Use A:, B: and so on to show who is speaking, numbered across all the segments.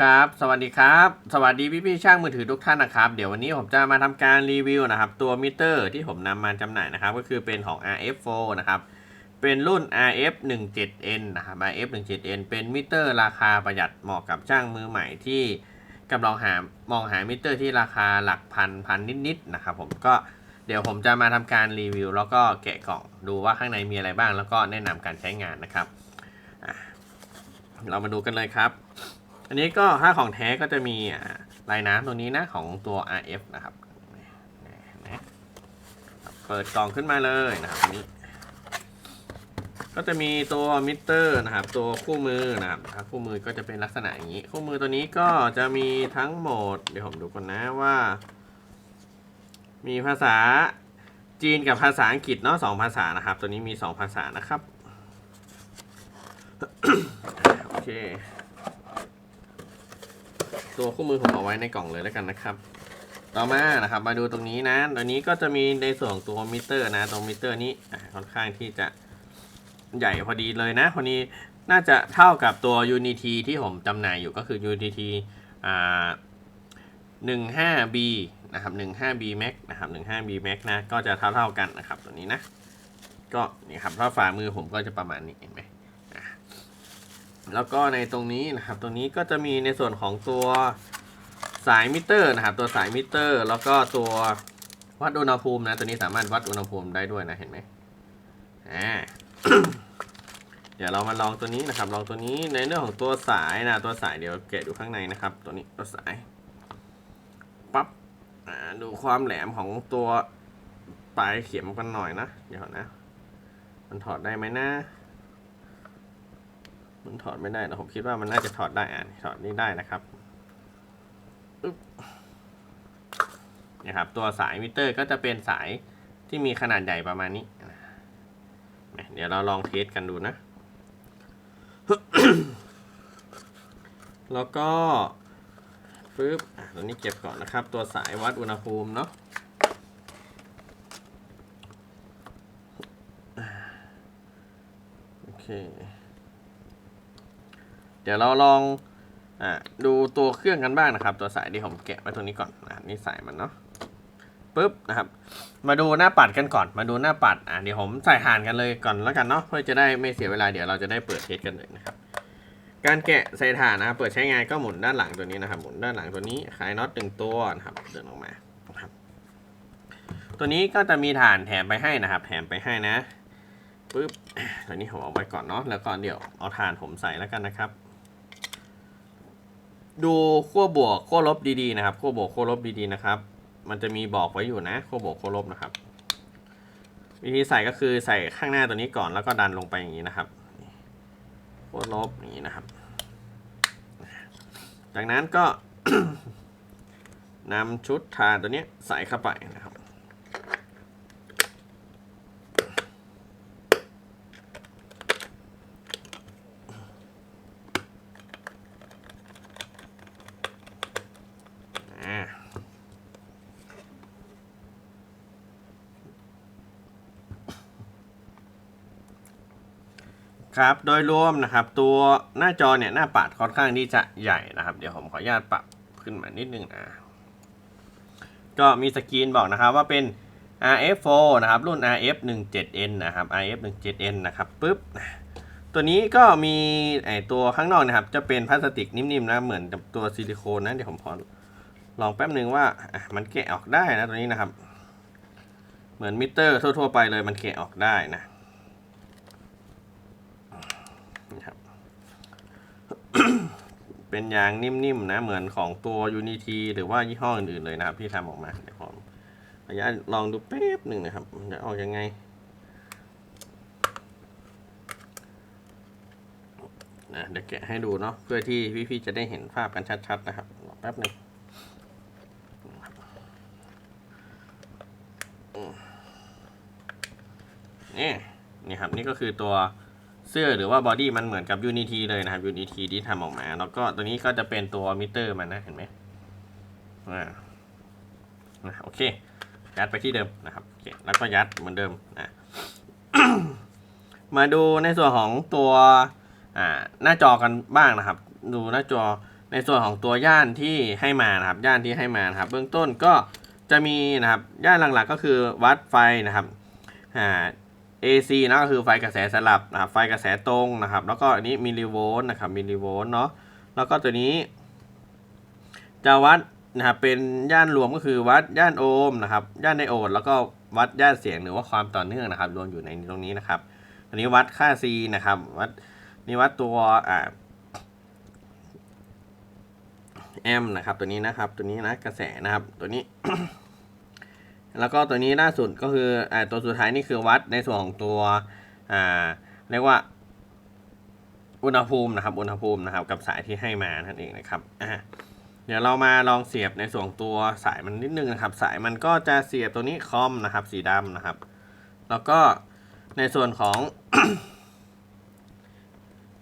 A: ครับ สวัสดีครับ สวัสดีพี่พี่ช่างมือถือทุกท่านนะครับ เดี๋ยววันนี้ผมจะมาทำการรีวิวนะครับ ตัวมิเตอร์ที่ผมนำมาจำหน่ายนะครับ ก็คือเป็นของ RF4 นะครับ เป็นรุ่น RF17N นะครับ RF17N เป็นมิเตอร์ราคาประหยัดเหมาะกับช่างมือใหม่ที่กำลังหามองหามิเตอร์ที่ราคาหลักพันพันนิดๆนะครับผมก็เดี๋ยวผมจะมาทำการรีวิว แล้วก็แกะกล่องดูว่าข้างในมีอะไรบ้าง แล้วก็แนะนำการใช้งานนะครับเรามาดูกันเลยครับ อันนี้ก็ถ้าของแท้ก็จะมีลายน้ำตรงนี้นะของตัว RF นะครับเปิดกล่องขึ้นมาเลยนะครับอันนี้ ก็จะมีตัวมิเตอร์นะครับ ตัวคู่มือนะครับคู่มือก็จะเป็นลักษณะอย่างนี้ คู่มือตัวนี้ก็จะมีทั้งโหมด เดี๋ยวผมดูก่อนนะว่า มีภาษาจีนกับภาษาอังกฤษเนาะสองภาษานะครับ ตัวนี้มีสองภาษานะครับ โอเค ตัวคู่มือผมเอาไว้ในกล่องเลยแล้วกันนะครับ ต่อมานะครับ มาดูตรงนี้นะตัวนี้ก็จะมีในส่วนของตัวมิเตอร์นะตรงมิเตอร์นี้ค่อนข้างที่จะใหญ่พอดีเลยนะพอดีน่าจะเท่ากับตัว Unity ที่ผมจำหน่ายอยู่ก็คือ Unity อ่า 15B นะครับ 15B Max นะครับ 15B Max นะ ก็จะเท่าเท่าๆกันนะครับ ตัวนี้นะ ก็นี่ครับถ้าฝ่ามือผมก็จะประมาณนี้เห็นไหม แล้วก็ในตรงนี้นะครับตรงนี้ก็จะมีในส่วนของตัวสายมิเตอร์นะครับตัวสายมิเตอร์ แล้วก็ตัววัดอุณหภูมินะตัวนี้สามารถวัดอุณหภูมิได้ด้วยนะเห็นไหมอ่าเดี๋ยวเรามาลองตัวนี้นะครับลองตัวนี้ในเรื่องของตัวสายนะตัวสายเดี๋ยวแกะดูข้างในนะครับ ตัวนี้ตัวสายปั๊บดูความแหลมของตัวปลายเข็มกันหน่อยนะ เดี๋ยวนะ มันถอดได้ไหมนะ มันถอดไม่ได้นะผมคิดว่ามันน่าจะถอดได้อะถอดนี่ได้นะครับเนี่ยครับตัวสายมิเตอร์ก็จะเป็นสายที่มีขนาดใหญ่ประมาณนี้ เดี๋ยวเราลองเทสกันดูนะ แล้วก็ปึ๊บตัวนี้เก็บก่อนนะครับ ตัวสายวัดอุณหภูมิเนาะโอเค เดี๋ยวเราลองอดูตัวเครื่องกันบ้างนะครับ ตัวสายที่ผมแกะไว้ตรงนี้ก่อนนะนี่สายมันเนาะปุ๊บนะครับ มาดูหน้าปัดกันก่อน มาดูหน้าปัดอ่าเดี๋ยวผมใส่ห่านกันเลยก่อนแล้วกันเนาะเพื่อจะได้ไม่เสียเวลาเดี๋ยวเราจะได้เปิดเทสกันเลยนะครับ การแกะใส่ถ่านนะครับเปิดใช้งานก็หมุนด้านหลังตัวนี้นะครับ หมุนด้านหลังตัวนี้คลายน็อตหนึ่งตัวนะครับเดินออกมาครับ ตัวนี้ก็จะมีถ่านแถมไปให้นะครับ แถมไปให้นะปุ๊บตัวนี้ผมเอาไว้ก่อนเนาะแล้วก็เดี๋ยวเอาถ่านผมใส่แล้วกันนะครับ ดูขั้วบวกขั้วลบดีๆนะครับขั้วบวกขั้วลบดีๆนะครับ มันจะมีบอกไว้อยู่นะขั้วบวกขั้วลบนะครับ วิธีใส่ก็คือใส่ข้างหน้าตัวนี้ก่อนแล้วก็ดันลงไปอย่างนี้นะครับขั้วลบอย่างนี้นะครับ จากนั้นก็นำชุดทานตัวนี้ใส่เข้าไปนะครับ ครับ โดยรวมนะครับตัวหน้าจอเนี่ยหน้าปัดค่อนข้างที่จะใหญ่นะครับ เดี๋ยวผมขออนุญาตปรับขึ้นมานิดนึงนะก็มีสกรีนบอกนะครับว่าเป็น RF4 นะครับ รุ่น RF17N นะครับ RF17N นะครับปุ๊บ ตัวนี้ก็มีไอตัวข้างนอกนะครับ จะเป็นพลาสติกนิ่มๆนะ เหมือนกับตัวซิลิโคนนะ เดี๋ยวผมขอลองแป๊บหนึ่งว่ามันแกะออกได้นะตัวนี้นะครับ เหมือนมิเตอร์ทั่วๆไปเลยมันแกะออกได้นะนี่ครับ เป็นยางนิ่มๆนะเหมือนของตัว Unity หรือว่ายี่ห้ออื่นๆเลยนะครับ ที่ทำออกมาเดี๋ยวผมขออนุญาตลองดูแป๊บหนึ่งนะครับจะออกยังไง นะเดี๋ยวแกะให้ดูเนาะเพื่อที่พี่ๆจะได้เห็นภาพกันชัดๆนะครับรอแป๊บหนึ่งนี่นี่ครับนี่ก็คือตัว เสื้อหรือว่าบอดี้มันเหมือนกับ Unity เลยนะครับ Unity ที่ทำออกมา แล้วก็ตัวนี้ก็จะเป็นตัวมิเตอร์มันนะเห็นไหมอ่าโอเค ยัดไปที่เดิมนะครับโอเคแล้วก็ยัดเหมือนเดิมนะมาดูในส่วนของตัวอ่าหน้าจอกันบ้างนะครับ ดูหน้าจอในส่วนของตัวย่านที่ให้มานะครับ ย่านที่ให้มานะครับ เบื้องต้นก็จะมีนะครับย่านหลักๆก็คือวัดไฟนะครับอ่า AC นะก็คือไฟกระแสสลับนะครับไฟกระแสตรงนะครับ แล้วก็อันนี้มิลลิโวลต์นะครับมิลลิโวลต์เนาะแล้วก็ตัวนี้ จะวัดนะครับเป็นย่านรวมก็คือวัดย่านโอห์มนะครับย่านไดโอด แล้วก็วัดย่านเสียงหรือว่าความต่อเนื่องนะครับรวมอยู่ในตรงนี้นะครับอันนี้วัดค่า C นะครับวัดนี่วัดตัวอ่าแอมนะครับตัวนี้นะครับตัวนี้นะกระแสนะครับตัวนี้ แล้วก็ตัวนี้ล่าสุดก็คืออตัวสุดท้ายนี่คือวัดในส่วนของตัวเรียกว่าอุณหภูมินะครับ อุณหภูมินะครับ กับสายที่ให้มานั่นเองนะครับเดี๋ยวเรามาลองเสียบในส่วนของตัวสายมันนิดนึงนะครับ สายมันก็จะเสียบตัวนี้คอมนะครับ สีดำนะครับ แล้วก็ในส่วนของ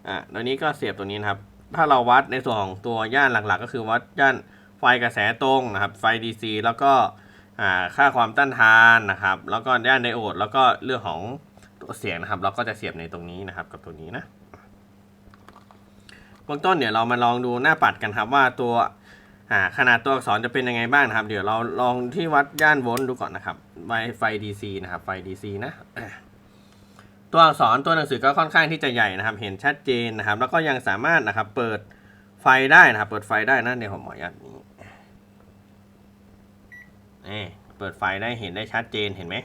A: อ่าตัวนี้ก็เสียบตัวนี้นะครับ ถ้าเราวัดในส่วนของตัวย่านหลักๆ ก็คือวัดย่านไฟกระแสตรงนะครับ ไฟ DC แล้วก็ ค่าความต้านทานนะครับ แล้วก็ย่านไดโอด แล้วก็เรื่องของตัวเสียงนะครับ เราก็จะเสียบในตรงนี้นะครับกับตัวนี้นะเบื้องต้นเดี๋ยวเรามาลองดูหน้าปัดกันครับว่าตัวขนาดตัวอักษรจะเป็นยังไงบ้างนะครับ เดี๋ยวเราลองที่วัดย่านโวลต์ดูก่อนนะครับไฟไฟ DC นะครับไฟ DC นะตัวอักษรตัวหนังสือก็ค่อนข้างที่จะใหญ่นะครับ เห็นชัดเจนนะครับ แล้วก็ยังสามารถนะครับเปิดไฟได้นะครับ เปิดไฟได้นะเดี๋ยวผมขออนุญาตนี้ นี่เปิดไฟได้เห็นได้ชัดเจนเห็นไหม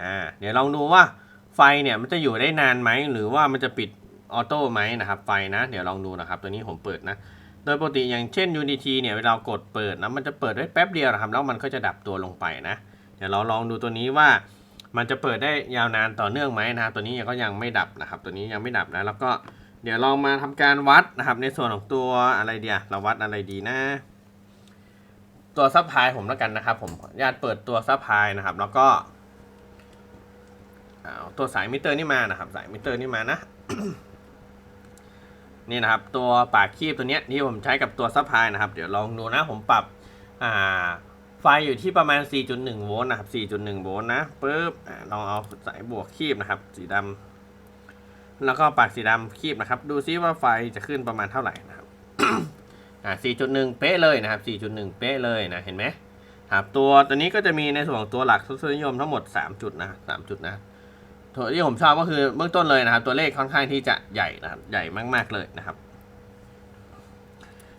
A: อ่าเดี๋ยวลองดูว่าไฟเนี่ยมันจะอยู่ได้นานไหมหรือว่ามันจะปิดออโต้ไหมนะครับไฟนะเดี๋ยวลองดูนะครับ ตัวนี้ผมเปิดนะ โดยปกติอย่างเช่น Unity เนี่ยเวลากดเปิดนะมันจะเปิดได้แป๊บเดียวนะครับแล้วมันก็จะดับตัวลงไปนะ เดี๋ยวเราลองดูตัวนี้ว่ามันจะเปิดได้ยาวนานต่อเนื่องไหมนะครับตัวนี้ก็ยังไม่ดับนะครับ ตัวนี้ยังไม่ดับนะแล้วก็เดี๋ยวลองมาทำการวัดนะครับ ในส่วนของตัวอะไรเดียเราวัดอะไรดีนะ ตัวซับพลายผมแล้วกันนะครับ ผมอนุญาตเปิดตัวซับพลายนะครับ แล้วก็ตัวสายมิเตอร์นี่มานะครับ สายมิเตอร์นี่มานะนี่นะครับ ตัวปากคีบตัวเนี้ยที่ผมใช้กับตัวซับพลายนะครับ เดี๋ยวลองดูนะผมปรับอ่าไฟอยู่ที่ประมาณ 4.1 โวลต์นะครับ 4.1 โวลต์นะปึ๊บลองเอาสายบวกคีบนะครับ สีดำแล้วก็ปากสีดำคีบนะครับ ดูซิว่าไฟจะขึ้นประมาณเท่าไหร่นะครับ อ่า4.1 เป๊ะเลยนะครับ 4.1 เป๊ะเลยนะ เห็นไหมครับ ตัวตัวนี้ก็จะมีในส่วนของตัวหลักทศนิยมทั้งหมด 3 จุดนะ3จุดนะตัวที่ผมชอบก็คือเบื้องต้นเลยนะครับ ตัวเลขค่อนข้างที่จะใหญ่นะครับ ใหญ่มาก ๆเลยนะครับ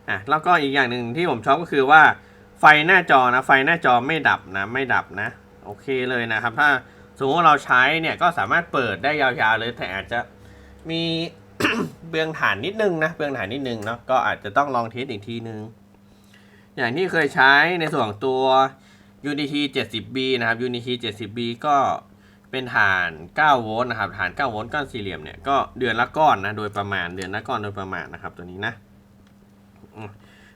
A: อะแล้วก็อีกอย่างหนึ่งที่ผมชอบก็คือว่าไฟหน้าจอนะ ไฟหน้าจอไม่ดับนะ ไม่ดับนะ โอเคเลยนะครับ ถ้าสมมติว่าเราใช้เนี่ยก็สามารถเปิดได้ยาวๆเลยแต่อาจจะมี เบืองฐานนิดนึงนะเบืองฐานนิดนึงเนาะก็อาจจะต้องลองเทสอีกทีนึง อย่างที่เคยใช้ในส่วนตัว Unity 70B นะครับ Unity 70B ก็เป็นฐาน 9 โวลต์นะครับ ฐาน 9 โวลต์ก้อนสี่เหลี่ยมเนี่ย ก็เดือนละก้อนนะ โดยประมาณ เดือนละก้อนโดยประมาณนะครับตัวนี้นะ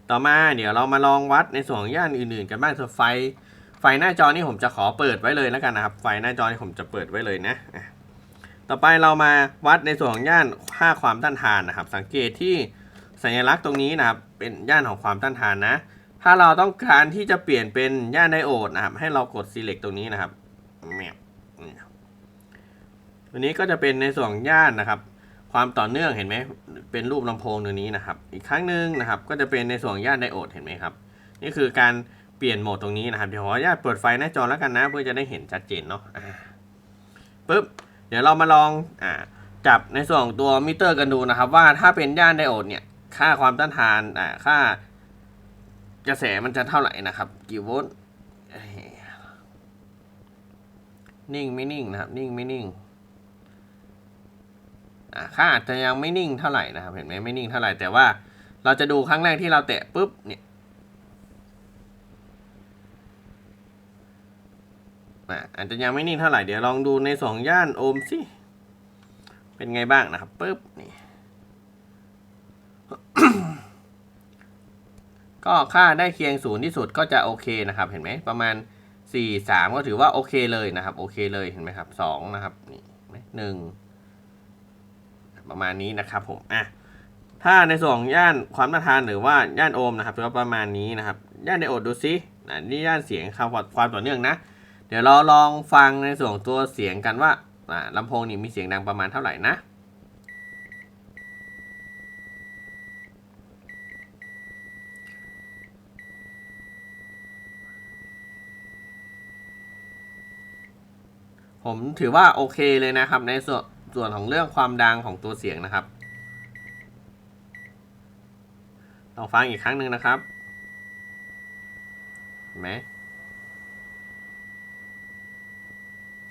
A: ต่อมาเดี๋ยวเรามาลองวัดในส่วนย่านอื่นๆ กันบ้างส่วนไฟ ไฟหน้าจอนี่ผมจะขอเปิดไว้เลยแล้วกันนะครับ ไฟหน้าจอนี่ผมจะเปิดไว้เลยนะ ต่อไปเรามาวัดในส่วนของย่านค่าความต้านทานนะครับ สังเกตที่สัญลักษณ์ตรงนี้นะครับเป็นย่านของความต้านทานนะ ถ้าเราต้องการที่จะเปลี่ยนเป็นย่านไดโอดนะครับ ให้เรากด select ตรงนี้นะครับแมปนี่ตัวนี้ก็จะเป็นในส่วนย่านนะครับ ความต่อเนื่องเห็นไหมเป็นรูปลำโพงตัวนี้นะครับ อีกครั้งหนึ่งนะครับ ก็จะเป็นในส่วนย่านไดโอดเห็นไหมครับ นี่คือการเปลี่ยนโหมดตรงนี้นะครับเดี๋ยวขออนุญาตเปิดไฟหน้าจอแล้วกันนะ เพื่อจะได้เห็นชัดเจนเนาะปึ๊บ เดี๋ยวเรามาลองอ่าจับในส่วนของตัวมิเตอร์กันดูนะครับ ว่าถ้าเป็นย่านไดโอดเนี่ยค่าความต้านทานอ่าค่ากระแสมันจะเท่าไหร่นะครับ กี่โวลต์นิ่งไม่นิ่งนะครับ นิ่งไม่นิ่งอ่าค่าอาจจะยังไม่นิ่งเท่าไหร่นะครับ เห็นไหมไม่นิ่งเท่าไหร่แต่ว่าเราจะดูครั้งแรกที่เราแตะปุ๊บเนี่ย อ่าอาจจะยังไม่นิ่งเท่าไหร่เดี๋ยวลองดูในสองย่านโอห์มสิ เป็นไงบ้างนะครับปุ๊บนี่ก็ค่าได้เคียงศูนย์ที่สุดก็จะโอเคนะครับ เห็นไหมประมาณสี่สามก็ถือว่าโอเคเลยนะครับ โอเคเลยเห็นไหมครับสองนะครับนี่หนึ่งประมาณนี้นะครับผมอะถ้าในส่วนของย่านความต้านทานหรือว่าย่านโอห์มนะครับก็ประมาณนี้นะครับ ย่านไดโอดดูซินะนี่ย่านเสียงความความต่อเนื่องนะ เดี๋ยวเราลองฟังในส่วนตัวเสียงกันว่าลำโพงนี่มีเสียงดังประมาณเท่าไหร่นะผมถือว่าโอเคเลยนะครับ ในส่วนส่วนของเรื่องความดังของตัวเสียงนะครับลองฟังอีกครั้งหนึ่งนะครับเห็นไหม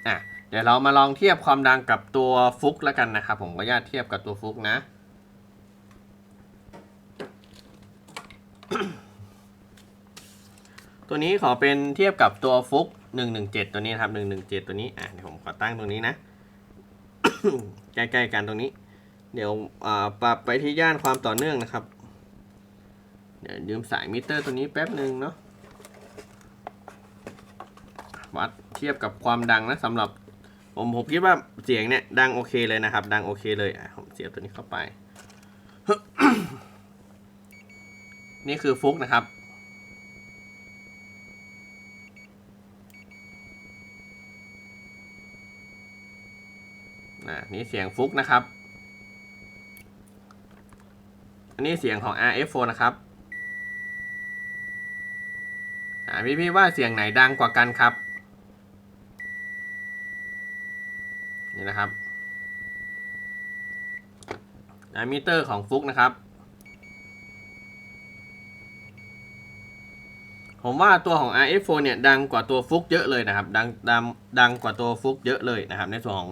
A: อะเดี๋ยวเรามาลองเทียบความดังกับตัวฟุกแล้วกันนะครับผมก็ญาตเทียบกับตัวฟุกนะตัวนี้ขอเป็นเทียบกับตัวฟุก117 ตัวนี้นะครับ117 ตัวนี้อะเดี๋ยวผมขอตั้งตรงนี้นะ ใกล้ๆกันตรงนี้ เดี๋ยวปรับไปที่ย่านความต่อเนื่องนะครับ เดี๋ยวยืมสายมิเตอร์ตัวนี้แป๊บหนึ่งเนาะวัด เทียบกับความดังนะสำหรับผมผมคิดว่าเสียงเนี่ยดังโอเคเลยนะครับ ดังโอเคเลยอะผมเสียบตัวนี้เข้าไป นี่คือฟุกนะครับ นี่เสียงฟุกนะครับ อันนี้เสียงของ RF4 นะครับพี่พี่ๆว่าเสียงไหนดังกว่ากันครับ นี่นะครับอ่ามิเตอร์ของฟุกนะครับ ผมว่าตัวของ RF4 เนี่ยดังกว่าตัวฟุกเยอะเลยนะครับ ดังดังดังกว่าตัวฟุกเยอะเลยนะครับ ในส่วนของ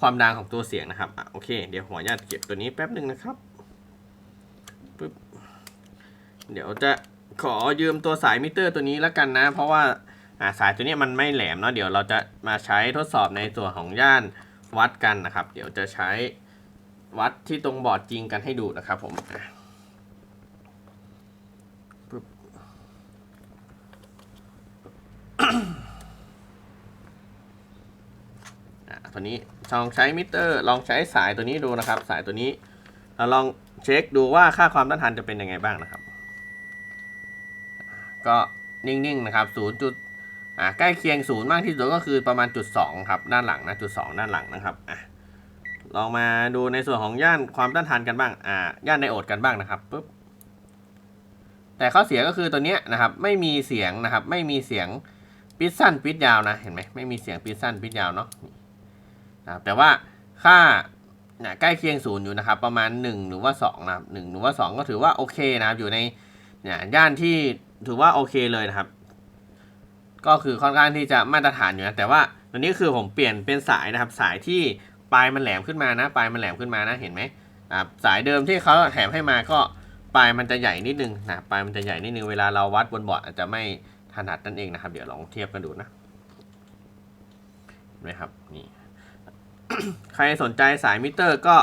A: ความดังของตัวเสียงนะครับอะโอเค เดี๋ยวผมขออนุญาตเก็บตัวนี้แป๊บหนึ่งนะครับปึ๊บเดี๋ยวจะขอยืมตัวสายมิเตอร์ตัวนี้แล้วกันนะ เพราะว่าอ่าสายตัวนี้มันไม่แหลมเนาะเดี๋ยวเราจะมาใช้ทดสอบในส่วนของย่าน วัดกันนะครับ เดี๋ยวจะใช้วัดที่ตรงบอร์ดจริงกันให้ดูนะครับผมตัวนี้ลองใช้มิเตอร์ ลองใช้สายตัวนี้ดูนะครับ สายตัวนี้เราลองเช็คดูว่าค่าความต้านทานจะเป็นยังไงบ้างนะครับ ก็นิ่งๆนะครับ0จุด อ่าใกล้เคียงศูนย์มากที่สุดก็คือประมาณจุดสองครับด้านหลังนะจุดสองด้านหลังนะครับอะลองมาดูในส่วนของย่านความต้านทานกันบ้างอ่าย่านไดโอดกันบ้างนะครับปุ๊บแต่ข้อเสียก็คือตัวเนี้ยนะครับไม่มีเสียงนะครับไม่มีเสียงปิดสั้นปิดยาวนะเห็นไหมไม่มีเสียงปิดสั้นปิดยาวเนาะนะครับแต่ว่าค่าเนี่ยใกล้เคียงศูนย์อยู่นะครับประมาณ 1 หรือว่า2นะครับหหรือว่า 2 ก็ถือว่าโอเคนะครับอยู่ในเนี่ยย่านที่ถือว่าโอเคเลยนะครับ ก็คือค่อนข้างที่จะมาตรฐานอยู่นะแต่ว่าตัวนี้คือผมเปลี่ยนเป็นสายนะครับสายที่ปลายมันแหลมขึ้นมานะปลายมันแหลมขึ้นมานะเห็นไหมครับสายเดิมที่เขาแถมให้มาก็ปลายมันจะใหญ่นิดนึงนะปลายมันจะใหญ่นิดนึงเวลาเราวัดบนบอร์ดอาจจะไม่ถนัดนั่นเองนะครับ เดี๋ยวลองเทียบกันดูนะเห็นไหมครับนี่ใครสนใจสายมิเตอร์ก็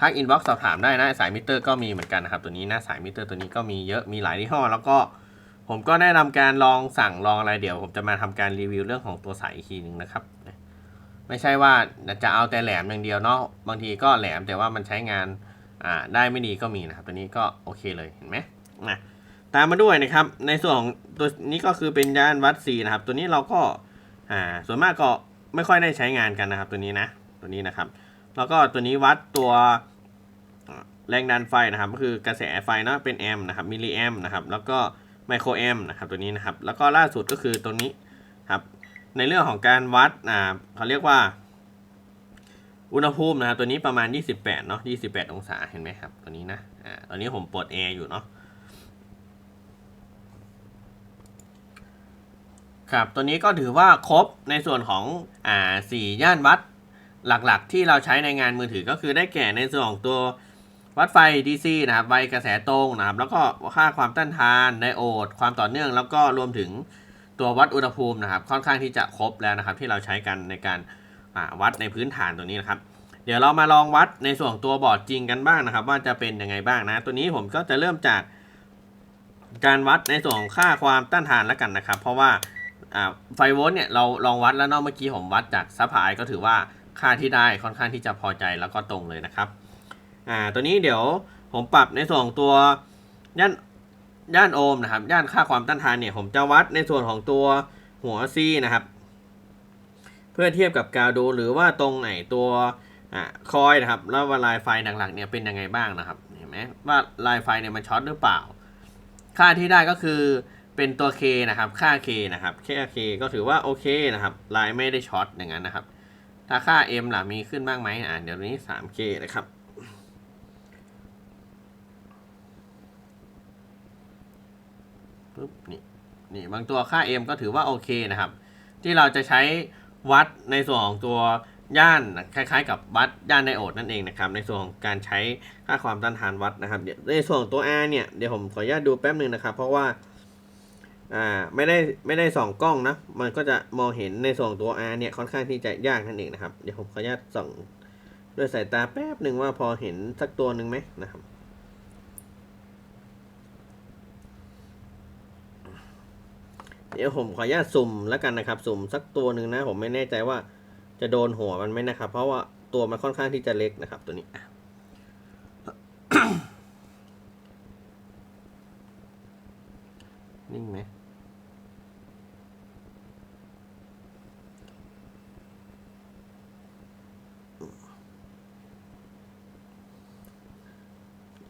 A: ทักอินบ็อกซ์สอบถามได้นะสายมิเตอร์ก็มีเหมือนกันนะครับตัวนี้นะสายมิเตอร์ตัวนี้ก็มีเยอะมีหลายยี่ห้อแล้วก็ ผมก็ได้ทำการลองสั่งลองอะไรเดี๋ยว ผมจะมาทำการรีวิวเรื่องของตัวสายอีกทีหนึ่งนะครับ ไม่ใช่ว่าจะเอาแต่แหลมอย่างเดียวเนาะบางทีก็แหลมแต่ว่ามันใช้งานได้ไม่ดีก็มีนะครับตัวนี้ก็โอเคเลยเห็นไหมนะตามมาด้วยนะครับในส่วนของตัวนี้ก็คือเป็นยานวัดซีนะครับ ตัวนี้เราก็อ่าส่วนมากก็ไม่ค่อยได้ใช้งานกันนะครับ ตัวนี้นะตัวนี้นะครับ แล้วก็ตัวนี้วัดตัวแรงดันไฟนะครับ ก็คือกระแสไฟเนาะเป็นแอมป์นะครับมิลลิแอมป์นะครับแล้วก็ ไมโครแอมนะครับตัวนี้นะครับ แล้วก็ล่าสุดก็คือตัวนี้ครับ ในเรื่องของการวัดอ่าเขาเรียกว่า อุณหภูมินะครับตัวนี้ประมาณ 28เนาะ28 องศาเห็นไหมครับ ตัวนี้นะอ่าตอนนี้ผมเปิดแอร์อยู่เนาะครับตัวนี้ก็ถือว่าครบในส่วนของอ่าสี่ย่านวัดหลักๆ ที่เราใช้ในงานมือถือก็คือได้แก่ในส่วนของตัว วัดไฟ DC นะครับไฟกระแสตรงนะครับ แล้วก็ค่าความต้านทานไดโอด ความต่อเนื่อง แล้วก็รวมถึงตัววัดอุณหภูมินะครับ ค่อนข้างที่จะครบแล้วนะครับ ที่เราใช้กันในการวัดในพื้นฐานตัวนี้นะครับ เดี๋ยวเรามาลองวัดในส่วนตัวบอร์ดจริงกันบ้างนะครับ ว่าจะเป็นยังไงบ้างนะ ตัวนี้ผมก็จะเริ่มจาก การวัดในส่วนค่าความต้านทานแล้วกันนะครับ เพราะว่าไฟโวลต์เนี่ยเราลองวัดแล้วเนอกเมื่อกี้ผมวัดจากซัพพลายก็ถือว่าค่าที่ได้ค่อนข้างที่จะพอใจแล้วก็ตรงเลยนะครับ อ่าตัวนี้เดี๋ยวผมปรับในส่วนของตัวย่านย่านโอห์มนะครับ ย่านค่าความต้านทานเนี่ยผมจะวัดในส่วนของตัวหัวซีนะครับ เพื่อเทียบกับกาวดูหรือว่าตรงไหนตัวอ่าคอยนะครับ แล้วว่าลายไฟหลักๆเนี่ยเป็นยังไงบ้างนะครับเห็นไหมว่าลายไฟเนี่ยมันช็อตหรือเปล่า ค่าที่ได้ก็คือเป็นตัว K นะครับ ค่า K นะครับค่า K ก็ถือว่าโอเคนะครับ ลายไม่ได้ช็อตอย่างนั้นนะครับ ถ้าค่า M ล่ะมีขึ้นบ้างไหมอ่าเดี๋ยวนี้ 3K นะครับ ปุ๊บนี่นี่บางตัวค่า M ก็ถือว่าโอเคนะครับ ที่เราจะใช้วัดในส่วนของตัวย่านคล้ายๆ กับวัดย่านไดโอดนั่นเองนะครับ ในส่วนของการใช้ค่าความต้านทานวัดนะครับในส่วนของตัว R เนี่ยเดี๋ยวผมขออนุญาตดูแป๊บหนึ่งนะครับ เพราะว่าอ่าไม่ได้ไม่ได้ส่องกล้องนะมันก็จะมองเห็นในส่วนตัว R เนี่ยค่อนข้างที่จะยากนั่นเองนะครับเดี๋ยวผมขออนุญาตส่องด้วยสายตาแป๊บหนึ่งว่าพอเห็นสักตัวหนึ่งไหมนะครับ เดี๋ยวผมขออนุญาตสุ่มแล้วกันนะครับ สุ่มสักตัวหนึ่งนะ ผมไม่แน่ใจว่าจะโดนหัวมันไหมนะครับ เพราะว่าตัวมันค่อนข้างที่จะเล็กนะครับ ตัวนี้นิ่งไหม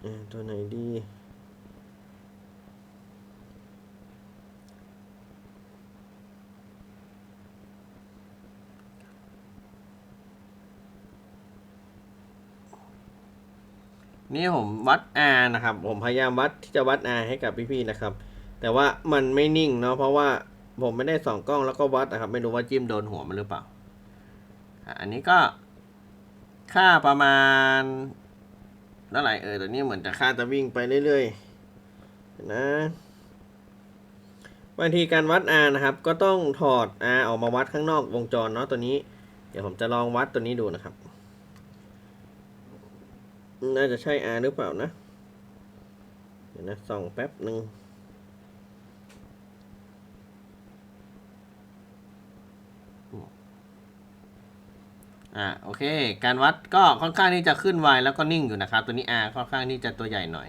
A: เออตัวไหนดี นี่ผมวัด R นะครับ ผมพยายามวัดที่จะวัด R ให้กับพี่ๆนะครับ แต่ว่ามันไม่นิ่งเนาะเพราะว่าผมไม่ได้ส่องกล้องแล้วก็วัดนะครับ ไม่รู้ว่าจิ้มโดนหัวมันหรือเปล่าอันนี้ก็ค่าประมาณเท่าไหร่เออตัวนี้เหมือนจะค่าจะวิ่งไปเรื่อยๆนะบางทีการวัด R นะครับ ก็ต้องถอด R ออกมาวัดข้างนอกวงจรเนาะตัวนี้ เดี๋ยวผมจะลองวัดตัวนี้ดูนะครับ น่าจะใช่ R หรือเปล่านะ เดี๋ยวนะส่องแป๊บหนึ่งอ่าโอเค การวัดก็ค่อนข้างที่จะขึ้นไวแล้วก็นิ่งอยู่นะครับ ตัวนี้ R ค่อนข้างที่จะตัวใหญ่หน่อย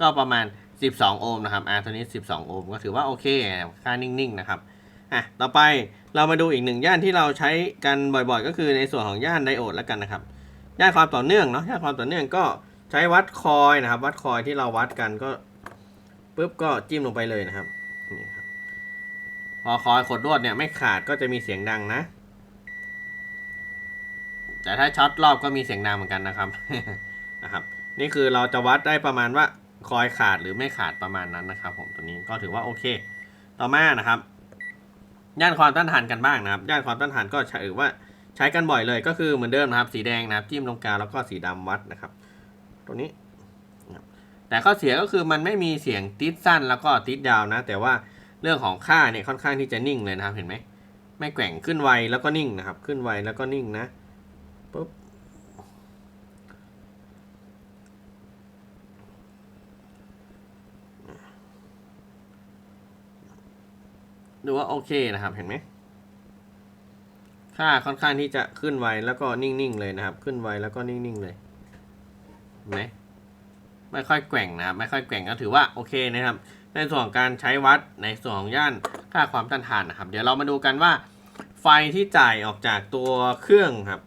A: ก็ประมาณ 12 โอห์มนะครับ R ตัวนี้ 12 โอห์มก็ถือว่าโอเคค่านิ่งๆนะครับอะต่อไปเรามาดูอีกหนึ่งย่านที่เราใช้กันบ่อยๆ ก็คือในส่วนของย่านไดโอดแล้วกันนะครับ ย่านความต่อเนื่องเนาะย่านความต่อเนื่องก็ใช้วัดคอยนะครับ วัดคอยที่เราวัดกันก็ปุ๊บก็จิ้มลงไปเลยนะครับนี่ครับพอคอยขดลวดเนี่ยไม่ขาดก็จะมีเสียงดังนะ แต่ถ้าช็อตรอบก็มีเสียงดังเหมือนกันนะครับนะครับ นี่คือเราจะวัดได้ประมาณว่าคอยขาดหรือไม่ขาดประมาณนั้นนะครับ ผมตัวนี้ก็ถือว่าโอเค ต่อมานะครับ ย่านความต้านทานกันบ้างนะครับ ย่านความต้านทานก็ถือว่า ใช้กันบ่อยเลยก็คือเหมือนเดิมนะครับ สีแดงนะครับจิ้มลงกาแล้วก็สีดำวัดนะครับ ตัวนี้ แต่ข้อเสียก็คือมันไม่มีเสียงติดสั้นแล้วก็ติดยาวนะ แต่ว่าเรื่องของค่าเนี่ยค่อนข้างที่จะนิ่งเลยนะครับ เห็นไหมไม่แกว่งขึ้นไวแล้วก็นิ่งนะครับ ขึ้นไวแล้วก็นิ่งนะปุ๊บดูว่าโอเคนะครับเห็นไหม ค่าค่อนข้างที่จะขึ้นไวแล้วก็นิ่งๆเลยนะครับ ขึ้นไวแล้วก็นิ่งๆเลยเห็นไหมไม่ค่อยแกว่งนะครับ ไม่ค่อยแกว่งก็ถือว่าโอเคนะครับ ในส่วนของการใช้วัดในส่วนของย่านค่าความต้านทานนะครับ เดี๋ยวเรามาดูกันว่า ไฟที่จ่ายออกจากตัวเครื่องครับ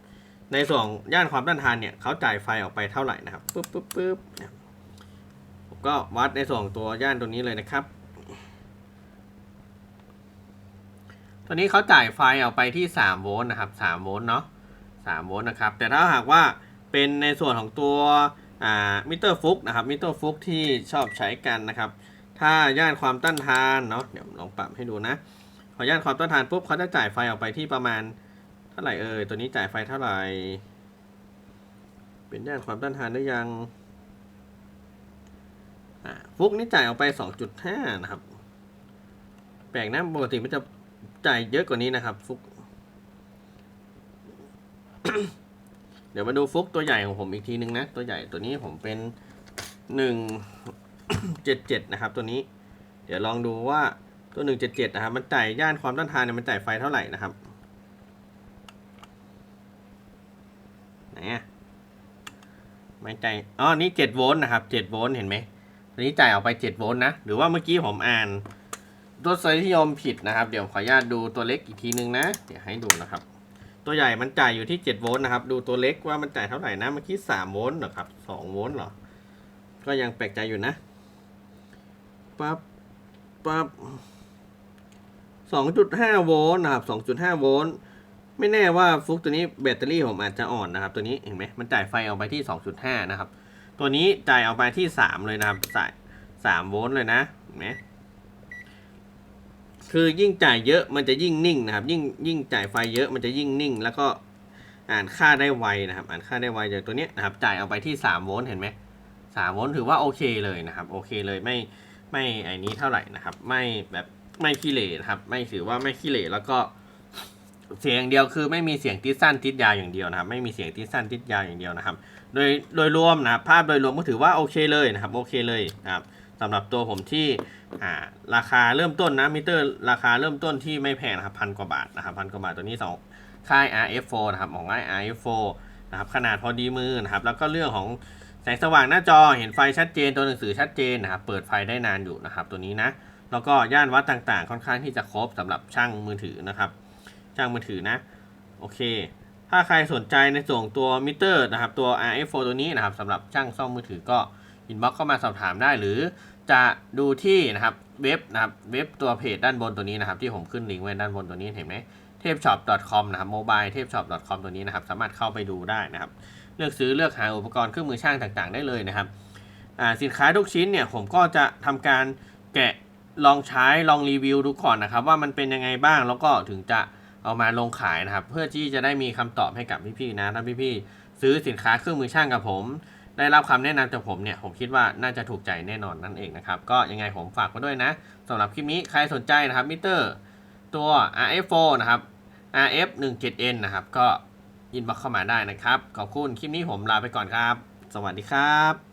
A: ในส่วนย่านความต้านทานเนี่ยเขาจ่ายไฟออกไปเท่าไหร่นะครับปุ๊บปุ๊บปุ๊บผมก็วัดในส่วนตัวย่านตัวนี้เลยนะครับ ตอนนี้เขาจ่ายไฟออกไปที่ 3 โวลต์นะครับ3โวลต์เนาะ3โวลต์นะครับ แต่ถ้าหากว่าเป็นในส่วนของตัวมิเตอร์ฟุกนะครับ มิเตอร์ฟุกที่ชอบใช้กันนะครับ ถ้าย่านความต้านทานเนาะ เดี๋ยวลองปรับให้ดูนะ พอย่านความต้านทานปุ๊บเขาจะจ่ายไฟออกไปที่ประมาณเท่าไหร่เอ่ย ตัวนี้จ่ายไฟเท่าไหร่ เป็นย่านความต้านทานหรือยัง ฟุกนี่จ่ายออกไป 2.5 นะครับ แปลกนะ ปกติมันจะ จ่ายเยอะกว่านี้นะครับ ฟุก เดี๋ยวมาดูฟุกตัวใหญ่ของผมอีกทีนึงนะ ตัวใหญ่ตัวนี้ผมเป็นหนึ่งเจ็ดเจ็ดนะครับ ตัวนี้ เดี๋ยวลองดูว่าตัวหนึ่งเจ็ดเจ็ดนะครับ มันจ่ายย่านความต้านทานเนี่ยมันจ่ายไฟเท่าไหร่นะครับไหนอะไม่จ่ายอ๋อ นี่เจ็ดโวลต์นะครับเจ็ดโวลต์เห็นไหมตัวนี้จ่ายออกไปเจ็ดโวลต์นะ หรือว่าเมื่อกี้ผมอ่าน ตัวสถิติยมผิดนะครับ เดี๋ยวขออนุญาตดูตัวเล็กอีกทีนึงนะ เดี๋ยวให้ดูนะครับ ตัวใหญ่มันจ่ายอยู่ที่ 7 โวลต์นะครับ ดูตัวเล็กว่ามันจ่ายเท่าไหร่นะ เมื่อกี้ 3 โวลต์เหรอครับ 2 โวลต์เหรอ ก็ยังแปลกใจอยู่นะ ปั๊บ ปั๊บ 2.5 โวลต์นะครับ 2.5 โวลต์ ไม่แน่ว่าฟุกตัวนี้แบตเตอรี่ผมอาจจะอ่อนนะครับ ตัวนี้เห็นไหมมันจ่ายไฟออกไปที่ 2.5 นะครับ ตัวนี้จ่ายออกไปที่ 3 เลยนะครับสาย3โวลต์เลยนะ เห็นไหม คือยิ่งจ่ายเยอะมันจะยิ่งนิ่งนะครับ ยิ่งยิ่งจ่ายไฟเยอะมันจะยิ่งนิ่ง แล้วก็อ่านค่าได้ไวนะครับ อ่านค่าได้ไวจากตัวเนี้ยนะครับ จ่ายออกไปที่3โวลต์เห็นไหม3โวลต์ถือว่าโอเคเลยนะครับ โอเคเลยไม่ไม่ไอ้นี้เท่าไหร่นะครับ ไม่แบบไม่ขี้เหร่นะครับ ไม่ถือว่าไม่ขี้เหร่แล้วก็เสียงเดียวคือไม่มีเสียงติดสั้นติดยาวอย่างเดียวนะครับ ไม่มีเสียงติดสั้นติดยาวอย่างเดียวนะครับ โดยโดยรวมนะภาพโดยรวมก็ถือว่าโอเคเลยนะครับ โอเคเลยนะครับ สำหรับตัวผมที่ราคาเริ่มต้นนะมิเตอร์ราคาเริ่มต้นที่ไม่แพงนะครับพันกว่าบาทนะครับพันกว่าบาทตัวนี้สองค่าย RF4 นะครับของค่าย RF4 นะครับขนาดพอดีมือนะครับแล้วก็เรื่องของแสงสว่างหน้าจอเห็นไฟชัดเจนตัวหนังสือชัดเจนนะครับเปิดไฟได้นานอยู่นะครับตัวนี้นะแล้วก็ย่านวัดต่างๆ ค่อนข้างที่จะครบสำหรับช่างมือถือนะครับช่างมือถือนะโอเค ถ้าใครสนใจในส่วนตัวมิเตอร์นะครับตัว RF4 ตัวนี้นะครับสำหรับช่างซ่อมมือถือก็อินบ็อกเข้ามาสอบถามได้หรือ จะดูที่นะครับเว็บนะครับเว็บตัวเพจด้านบนตัวนี้นะครับ ที่ผมขึ้นลิงก์ไว้ด้านบนตัวนี้เห็นไหมเทพช็อป .com นะครับโมบายเทพช็อป .com ตัวนี้นะครับ สามารถเข้าไปดูได้นะครับ เลือกซื้อเลือกหาอุปกรณ์เครื่องมือช่างต่างๆ ได้เลยนะครับสินค้าทุกชิ้นเนี่ยผมก็จะทำการแกะลองใช้ลองรีวิวดูก่อนนะครับ ว่ามันเป็นยังไงบ้างแล้วก็ถึงจะเอามาลงขายนะครับ เพื่อที่จะได้มีคำตอบให้กับพี่ๆนะถ้าพี่ๆซื้อสินค้าเครื่องมือช่างกับผม ได้รับคำแนะนำจากผมเนี่ยผมคิดว่าน่าจะถูกใจแน่นอนนั่นเองนะครับ ก็ยังไงผมฝากไว้ด้วยนะ สำหรับคลิปนี้ใครสนใจนะครับมิเตอร์ตัว RF4 นะครับ RF 1 7 N นะครับ ก็อินบ็อกเข้ามาได้นะครับ ขอบคุณคลิปนี้ผมลาไปก่อนครับ สวัสดีครับ